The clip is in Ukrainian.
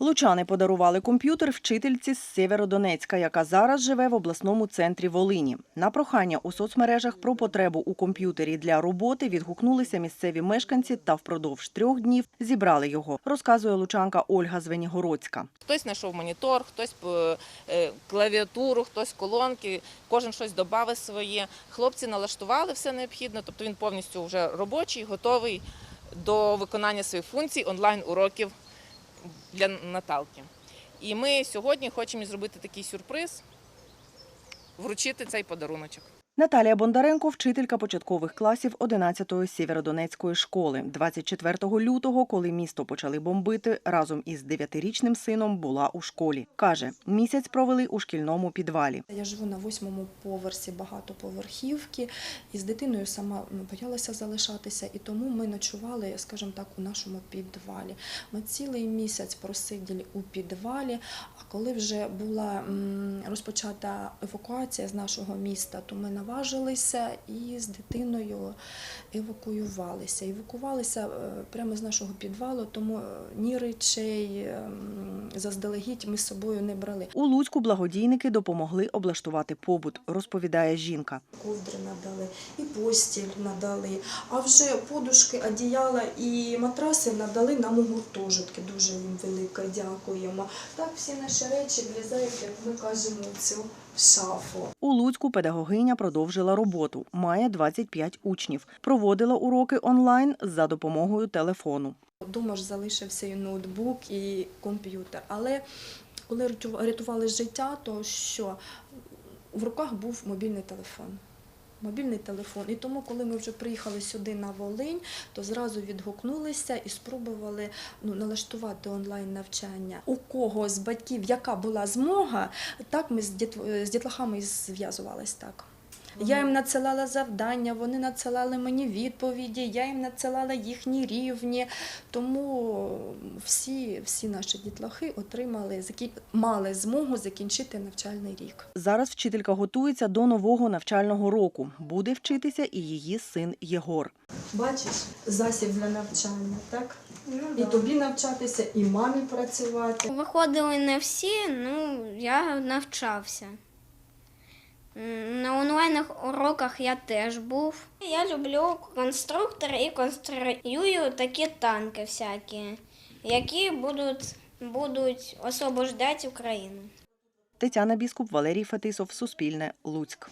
Лучани подарували комп'ютер вчительці з Сєвєродонецька, яка зараз живе в обласному центрі Волині. На прохання у соцмережах про потребу у комп'ютері для роботи відгукнулися місцеві мешканці та впродовж трьох днів зібрали його, розказує лучанка Ольга Звенігородська. Хтось знайшов монітор, хтось е, е, клавіатуру, хтось колонки, кожен щось додав своє. Хлопці налаштували все необхідне, тобто він повністю вже робочий, готовий до виконання своїх функцій онлайн-уроків для Наталки. І ми сьогодні хочемо зробити такий сюрприз, вручити цей подаруночок. Наталія Бондаренко, вчителька початкових класів 11-ї Сєвєродонецької школи. 24 лютого, коли місто почали бомбити, разом із дев'ятирічним сином була у школі. Каже, місяць провели у шкільному підвалі. Я живу на восьмому поверсі багатоповерхівки, і з дитиною сама боялася залишатися, і тому ми ночували, скажімо так, у нашому підвалі. Ми цілий місяць просиділи у підвалі. А коли вже була розпочата евакуація з нашого міста, то ми наважилися і з дитиною евакуювалися. Евакувалися е, прямо з нашого підвалу, тому е, ні речей ем, заздалегідь ми з собою не брали. У Луцьку благодійники допомогли облаштувати побут, розповідає жінка. ковдри надали, і постіль надали. А вже подушки, одіяла і матраси надали нам у гуртожитки. Дуже їм велике дякуємо. Так всі наші речі влізають, як ми кажемо, у цю. У Луцьку педагогиня продовжила роботу. Має 25 учнів. Проводила уроки онлайн за допомогою телефону. Дома ж залишився і ноутбук, і комп'ютер. Але коли ряту- рятували життя, то що в руках був мобільний телефон. Мобільний телефон. І тому, коли ми вже приїхали сюди на Волинь, то зразу відгукнулися і спробували ну, налаштувати онлайн навчання. У кого з батьків, яка була змога, так ми з дітлахами зв'язувалися так. Я їм надсилала завдання, вони надсилали мені відповіді, я їм надсилала їхні рівні. Тому всі, всі наші дітлахи отримали мали змогу закінчити навчальний рік. Зараз вчителька готується до нового навчального року. Буде вчитися і її син Єгор. Бачиш, засіб для навчання, так? І тобі навчатися, і мамі працювати. Виходили не всі, ну я навчався. На онлайнних уроках я теж був. Я люблю конструктори і конструюю такі танки всякі, які будуть, будуть освобождати Україну. Тетяна Біскуп, Валерій Фетисов, Суспільне, Луцьк.